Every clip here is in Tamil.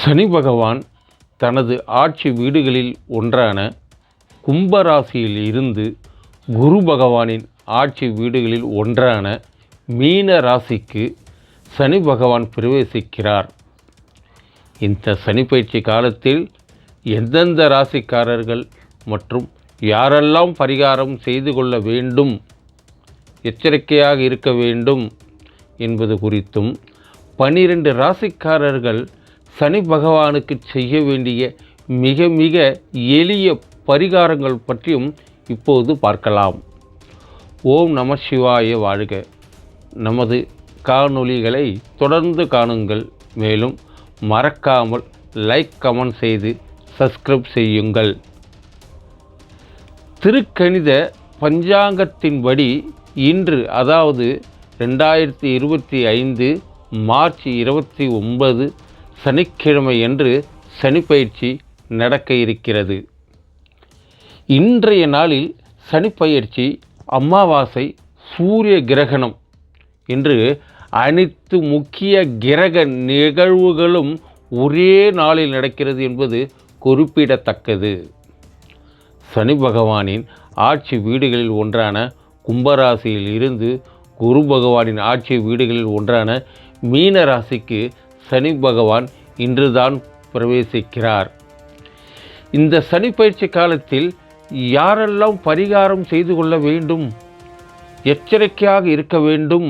சனி பகவான் தனது ஆட்சி வீடுகளில் ஒன்றான கும்பராசியில் இருந்து குரு பகவானின் ஆட்சி வீடுகளில் ஒன்றான மீன ராசிக்கு சனி பகவான் பிரவேசிக்கிறார். இந்த சனி பயிற்சி காலத்தில் எந்தெந்த ராசிக்காரர்கள் மற்றும் யாரெல்லாம் பரிகாரம் செய்து கொள்ள வேண்டும் எச்சரிக்கையாக இருக்க வேண்டும் என்பது குறித்தும் பனிரெண்டு ராசிக்காரர்கள் சனி பகவானுக்கு செய்ய வேண்டிய மிக மிக எளிய பரிகாரங்கள் பற்றியும் இப்போது பார்க்கலாம். ஓம் நம சிவாய வாழ்க. நமது காணொளிகளை தொடர்ந்து காணுங்கள். மேலும் மறக்காமல் லைக் கமெண்ட் செய்து சப்ஸ்கிரைப் செய்யுங்கள். திருக்கணித பஞ்சாங்கத்தின்படி இன்று அதாவது ரெண்டாயிரத்தி இருபத்தி ஐந்து மார்ச் இருபத்தி ஒன்பது சனிக்கிழமையன்று சனிப்பயிற்சி நடக்க இருக்கிறது. இன்றைய நாளில் சனிப்பயிற்சி அமாவாசை சூரிய கிரகணம் என்று அனைத்து முக்கிய கிரக நிகழ்வுகளும் ஒரே நாளில் நடக்கிறது என்பது குறிப்பிடத்தக்கது. சனி பகவானின் ஆட்சி வீடுகளில் ஒன்றான கும்பராசியில் இருந்து குரு பகவானின் ஆட்சி வீடுகளில் ஒன்றான மீன ராசிக்கு சனி பகவான் இன்றுதான் பிரவேசிக்கிறார். இந்த சனி பயிற்சி காலத்தில் யாரெல்லாம் பரிகாரம் செய்து கொள்ள வேண்டும் எச்சரிக்கையாக இருக்க வேண்டும்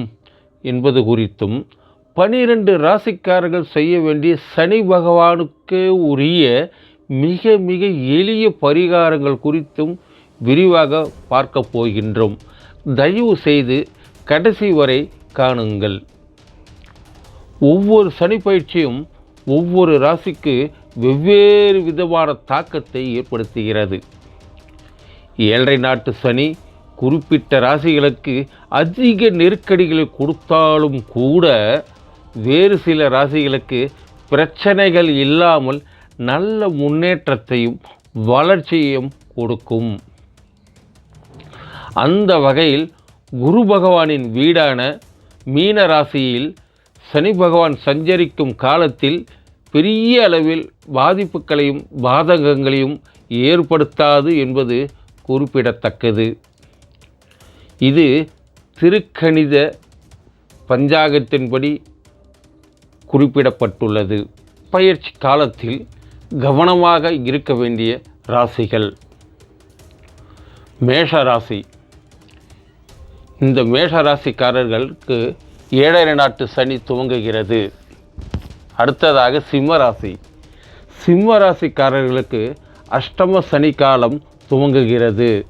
என்பது குறித்தும் பனிரெண்டு ராசிக்காரர்கள் செய்ய வேண்டிய சனி பகவானுக்கு உரிய மிக மிக எளிய பரிகாரங்கள் குறித்தும் விரிவாக பார்க்க போகின்றோம். தயவு செய்து கடைசி வரை காணுங்கள். ஒவ்வொரு சனி பயிற்சியும் ஒவ்வொரு ராசிக்கு வெவ்வேறு விதமான தாக்கத்தை ஏற்படுத்துகிறது. ஏழரை நாட்டு சனி குறிப்பிட்ட ராசிகளுக்கு அதிக நெருக்கடிகளை கொடுத்தாலும் கூட வேறு சில ராசிகளுக்கு பிரச்சனைகள் இல்லாமல் நல்ல முன்னேற்றத்தையும் வளர்ச்சியையும் கொடுக்கும். அந்த வகையில் குரு பகவானின் வீடான மீன ராசியில் சனி பகவான் சஞ்சரிக்கும் காலத்தில் பெரிய அளவில் பாதிப்புகளையும் பாதகங்களையும் ஏற்படுத்தாது என்பது குறிப்பிடத்தக்கது. இது திருக்கணித பஞ்சாகத்தின்படி குறிப்பிடப்பட்டுள்ளது. பயிற்சி காலத்தில் கவனமாக இருக்க வேண்டிய ராசிகள். மேஷ ராசி இந்த மேஷ ராசிக்காரர்களுக்கு ஏழரை நாட்டு சனி துவங்குகிறது. அடுத்ததாக சிம்மராசி. சிம்மராசிக்காரர்களுக்கு அஷ்டம சனி காலம் துவங்குகிறது.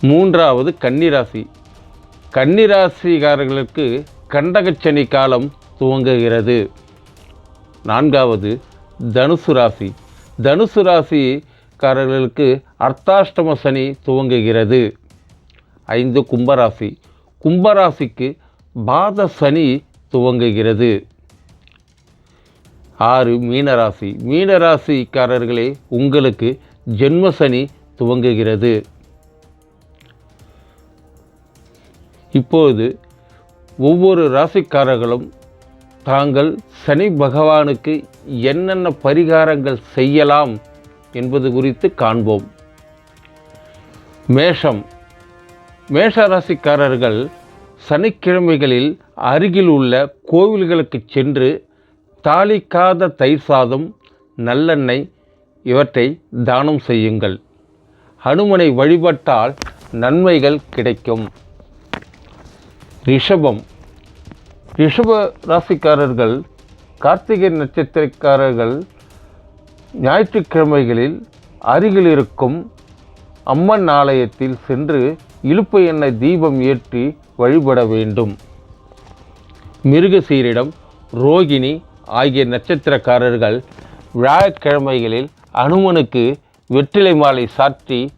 மூன்றாவது கன்னிராசி. கன்னிராசிக்காரர்களுக்கு கண்டகச்சனி காலம் துவங்குகிறது. நான்காவது தனுசு ராசி. தனுசு ராசிக்காரர்களுக்கு அர்த்தாஷ்டம சனி துவங்குகிறது. ஐந்து கும்பராசி. கும்பராசிக்கு பாத சனி துவங்குகிறது. ஆறு மீனராசி. மீனராசிக்காரர்களே உங்களுக்கு ஜென்ம சனி துவங்குகிறது. இப்போது ஒவ்வொரு ராசிக்காரர்களும் தாங்கள் சனி பகவானுக்கு என்னென்ன பரிகாரங்கள் செய்யலாம் என்பது குறித்து காண்போம். மேஷம் மேஷ ராசிக்காரர்கள் சனிக்கிழமைகளில் அருகில் உள்ள கோவில்களுக்கு சென்று தாளிக்காத தயிர் சாதம் நல்லெண்ணெய் இவற்றை தானம் செய்யுங்கள். ஹனுமனை வழிபட்டால் நன்மைகள் கிடைக்கும். ரிஷபம். ரிஷப ராசிக்காரர்கள் கார்த்திகை நட்சத்திரக்காரர்கள் ஞாயிற்றுக்கிழமைகளில் அருகில் இருக்கும் அம்மன் ஆலயத்தில் சென்று இழுப்பு எண்ணெய் தீபம் ஏற்றி வழிபட வேண்டும். மிருகசீரிடம் ரோகிணி ஆகிய நட்சத்திரக்காரர்கள் வியாழக்கிழமைகளில் அனுமனுக்கு வெற்றிலை மாலை சாற்றி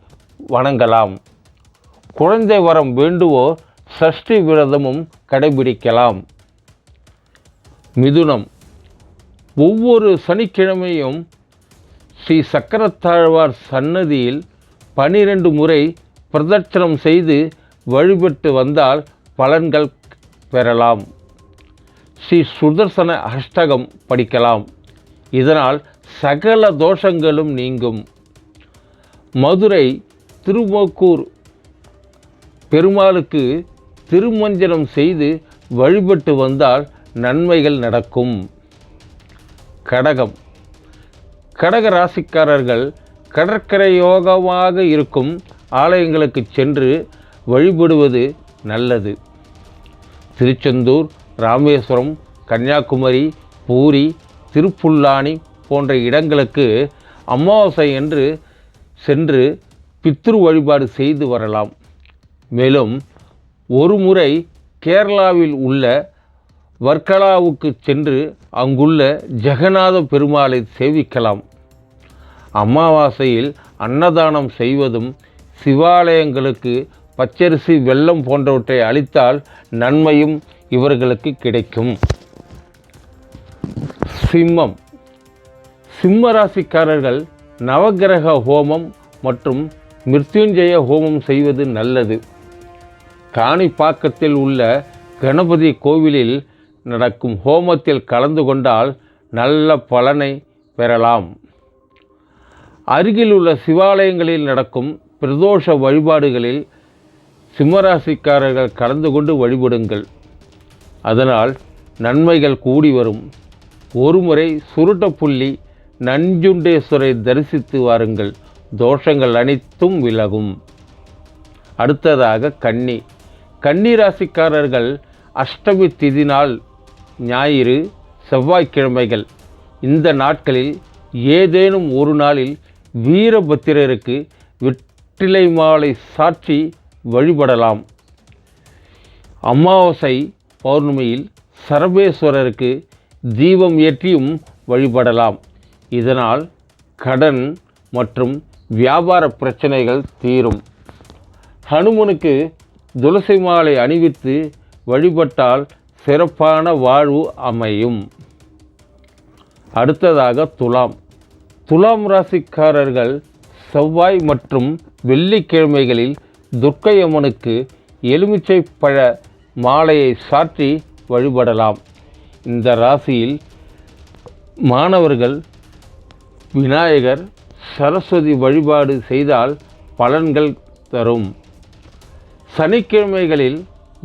வணங்கலாம். குழந்தை வரம் வேண்டுவோர் சஷ்டி விரதமும் கடைபிடிக்கலாம். மிதுனம். ஒவ்வொரு சனிக்கிழமையும் ஸ்ரீ சக்கரத்தாழ்வார் சன்னதியில் பனிரெண்டு முறை பிரதட்சணம் செய்து வழிபட்டு வந்தால் பலன்கள் பெறலாம். ஸ்ரீ சுதர்சன அஷ்டகம் படிக்கலாம். இதனால் சகல தோஷங்களும் நீங்கும். மதுரை திருமோக்கூர் பெருமாளுக்கு திருமஞ்சனம் செய்து வழிபட்டு வந்தால் நன்மைகள் நடக்கும். கடகம். கடக ராசிக்காரர்கள் கடற்கரை யோகமாக இருக்கும். ஆலயங்களுக்கு சென்று வழிபடுவது நல்லது. திருச்செந்தூர் ராமேஸ்வரம் கன்னியாகுமரி பூரி திருப்புல்லானி போன்ற இடங்களுக்கு அமாவாசை என்று சென்று பித்ரு வழிபாடு செய்து வரலாம். மேலும் ஒரு முறை கேரளாவில் உள்ள வர்க்கலாவுக்கு சென்று அங்குள்ள ஜெகநாத பெருமாளை சேவிக்கலாம். அமாவாசையில் அன்னதானம் செய்வதும் சிவாலயங்களுக்கு பச்சரிசி வெள்ளம் போன்றவற்றை அளித்தால் நன்மையும் இவர்களுக்கு கிடைக்கும். சிம்மம். சிம்ம ராசிக்காரர்கள் நவக்கிரக ஹோமம் மற்றும் மிருத்யுஞ்சய ஹோமம் செய்வது நல்லது. காணிப்பாக்கத்தில் உள்ள கணபதி கோவிலில் நடக்கும் ஹோமத்தில் கலந்து கொண்டால் நல்ல பலனை பெறலாம். அருகில் உள்ள சிவாலயங்களில் நடக்கும் பிரதோஷ வழிபாடுகளில் சிம்மராசிக்காரர்கள் கலந்து கொண்டு வழிபடுங்கள். அதனால் நன்மைகள் கூடி வரும். ஒருமுறை சுருட்டப்புள்ளி நஞ்சுண்டேஸ்வரை தரிசித்து வாருங்கள். தோஷங்கள் அனைத்தும் விலகும். அடுத்ததாக கன்னி. கன்னி ராசிக்காரர்கள் அஷ்டமி திதி நாள் ஞாயிறு செவ்வாய்க்கிழமைகள். இந்த நாட்களில் ஏதேனும் ஒரு நாளில் வீரபத்திரருக்கு வெற்றிலை மாலை சாற்றி வழிபடலாம். அமாவாசை பௌர்ணமியில் சரபேஸ்வரருக்கு தீபம் ஏற்றியும் வழிபடலாம். இதனால் கடன் மற்றும் வியாபார பிரச்சனைகள் தீரும். ஹனுமனுக்கு துளசி மாலை அணிவித்து வழிபட்டால் சிறப்பான வாழ்வு அமையும். அடுத்ததாக துலாம். துலாம் ராசிக்காரர்கள் செவ்வாய் மற்றும் வெள்ளிக்கிழமைகளில் துர்க்கையம்மனுக்கு எலுமிச்சை பழ மாலையை சாற்றி வழிபடலாம். இந்த ராசியில் மாணவர்கள் விநாயகர் சரஸ்வதி வழிபாடு செய்தால் பலன்கள் தரும். சனிக்கிழமைகளில்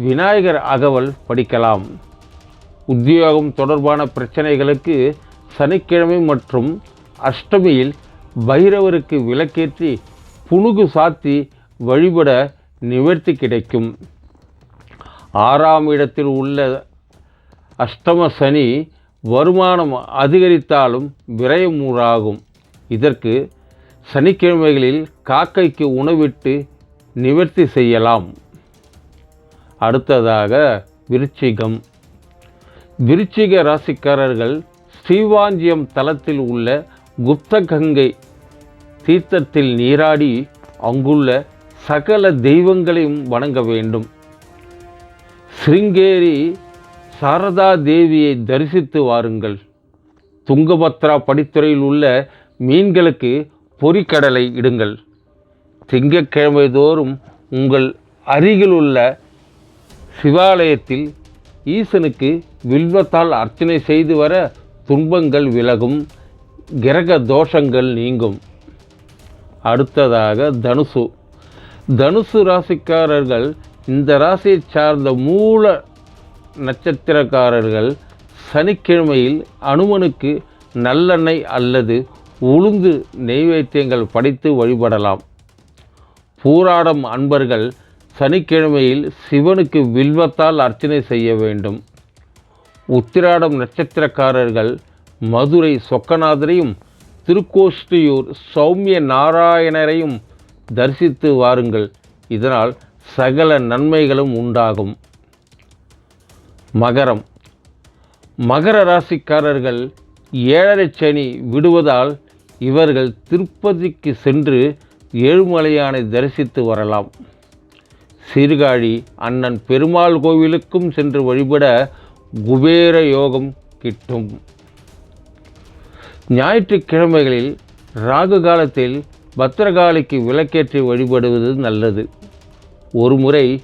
விநாயகர் அகவல் படிக்கலாம். உத்தியோகம் தொடர்பான பிரச்சனைகளுக்கு சனிக்கிழமை மற்றும் அஷ்டமியில் பைரவருக்கு விளக்கேற்றி புனுகு சாத்தி வழிபட நிவர்த்தி கிடைக்கும். ஆறாம் இடத்தில் உள்ள அஷ்டம சனி வருமானம் அதிகரித்தாலும் விரயம் ஊராகும். இதற்கு சனிக்கிழமைகளில் காக்கைக்கு உணவிட்டு நிவர்த்தி செய்யலாம். அடுத்ததாக விருச்சிகம். விருச்சிக ராசிக்காரர்கள் ஸ்ரீவாஞ்சியம் தலத்தில் உள்ள குப்த கங்கை தீர்த்தத்தில் நீராடி அங்குள்ள சகல தெய்வங்களையும் வணங்க வேண்டும். சிருங்கேரி சாரதா தேவியை தரிசித்து வாருங்கள். துங்கபத்ரா படித்துறையில் உள்ள மீன்களுக்கு பொறிக்கடலை இடுங்கள். திங்கக்கிழமை தோறும் உங்கள் அருகிலுள்ள சிவாலயத்தில் ஈசனுக்கு வில்வத்தால் அர்ச்சனை செய்து வர துன்பங்கள் விலகும் கிரக தோஷங்கள் நீங்கும். அடுத்ததாக தனுசு. தனுசு ராசிக்காரர்கள் இந்த ராசியை சார்ந்த மூல நட்சத்திரக்காரர்கள் சனிக்கிழமையில் அனுமனுக்கு நல்லெண்ணெய் அல்லது உளுந்து நெய்வேத்தியங்கள் படைத்து வழிபடலாம். பூராடம் அன்பர்கள் சனிக்கிழமையில் சிவனுக்கு வில்வத்தால் அர்ச்சனை செய்ய வேண்டும். உத்திராடம் நட்சத்திரக்காரர்கள் மதுரை சொக்கநாதரையும் திருக்கோஷ்டியூர் சௌமிய நாராயணரையும் தரிசித்து வாருங்கள். இதனால் சகல நன்மைகளும் உண்டாகும். மகரம். மகர ராசிக்காரர்கள் ஏழரை சனி விடுவதால் இவர்கள் திருப்பதிக்கு சென்று ஏழுமலையானை தரிசித்து வரலாம். சீர்காழி அண்ணன் பெருமாள் கோவிலுக்கும் சென்று வழிபட குபேர யோகம் கிட்டும். ஞாயிற்றுக்கிழமைகளில் ராகு காலத்தில் பத்திரகாளிக்கு விளக்கேற்றி வழிபடுவது நல்லது. ஒருமுறை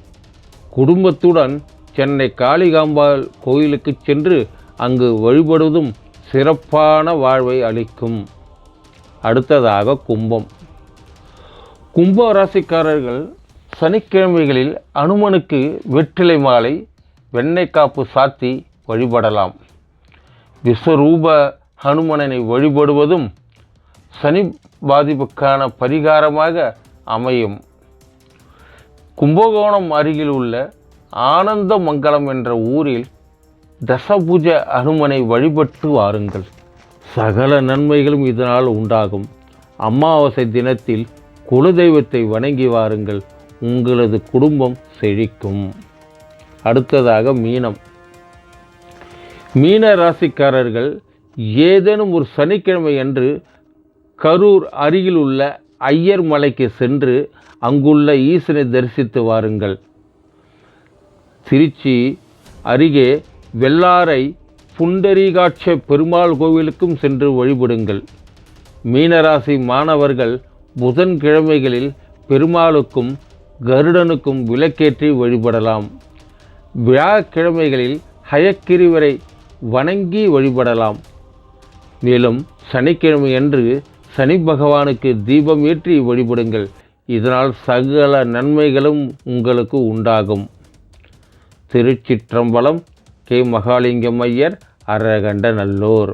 குடும்பத்துடன் சென்னை காளிகாம்பாள் கோயிலுக்கு சென்று அங்கு வழிபடுவதும் சிறப்பான வாழ்வை அளிக்கும். அடுத்ததாக கும்பம். கும்ப ராசிக்காரர்கள் சனிக்கிழமைகளில் அனுமனுக்கு வெற்றிலை மாலை வெண்ணெய் காப்பு சாத்தி வழிபடலாம். விஸ்வரூப ஹனுமனனை வழிபடுவதும் சனி பாதிப்புக்கான பரிகாரமாக அமையும். கும்பகோணம் அருகில் உள்ள ஆனந்த மங்கலம் என்ற ஊரில் தசபூஜ அனுமனை வழிபட்டு வாருங்கள். சகல நன்மைகளும் இதனால் உண்டாகும். அமாவாசை தினத்தில் குலதெய்வத்தை வணங்கி வாருங்கள். உங்களது குடும்பம் செழிக்கும். அடுத்ததாக மீனம். மீன ராசிக்காரர்கள் ஏதேனும் ஒரு சனிக்கிழமை அன்று கரூர் அருகில் உள்ள ஐயர் மலைக்கு சென்று அங்குள்ள ஈசனை தரிசித்து வாருங்கள். திருச்சி அருகே வெள்ளாரை புண்டரீகாட்ச பெருமாள் கோவிலுக்கும் சென்று வழிபடுங்கள். மீனராசி மாணவர்கள் புதன்கிழமைகளில் பெருமாளுக்கும் கருடனுக்கும் விளக்கேற்றி வழிபடலாம். விழாக்கிழமைகளில் ஹயக்கிரிவரை வணங்கி வழிபடலாம். மேலும் சனிக்கிழமையன்று சனி பகவானுக்கு தீபம் ஏற்றி வழிபடுங்கள். இதனால் சகல நன்மைகளும் உங்களுக்கு உண்டாகும். திருச்சிற்றம்பலம் கே மகாலிங்கம் ஐயர் அரகண்ட நல்லூர்.